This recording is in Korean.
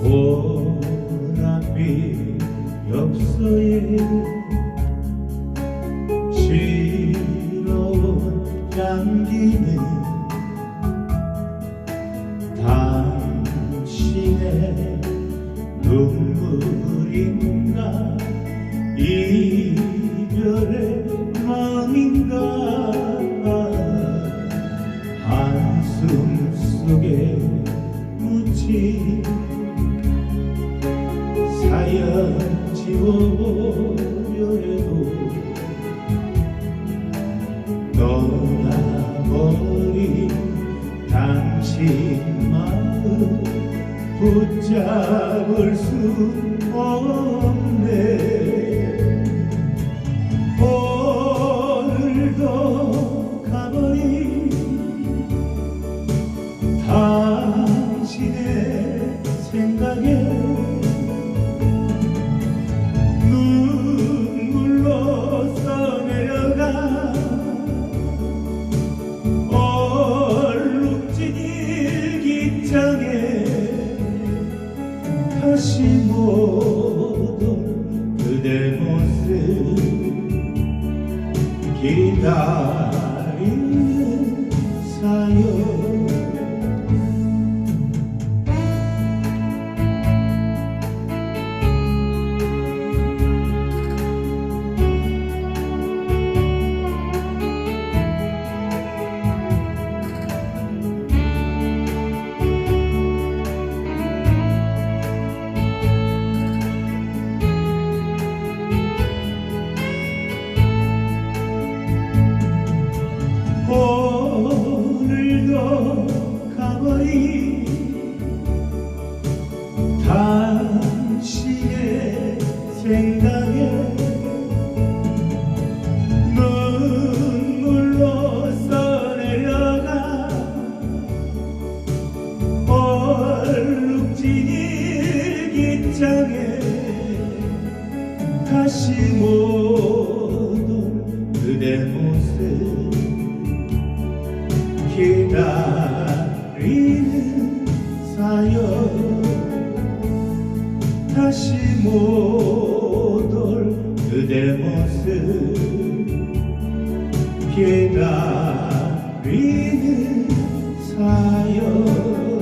보랏빛 엽서에 지러운 향기는 당신의 눈물인가? 이별의 마음인가? 한숨 속에 묻힌 붙잡을 수 없네. 오늘도 가버린 당신의 생각에 그대 모습 기다리 다시 못온 그대 모습 기다리는 사연. 다시 못올 그대 모습 기다리는 사연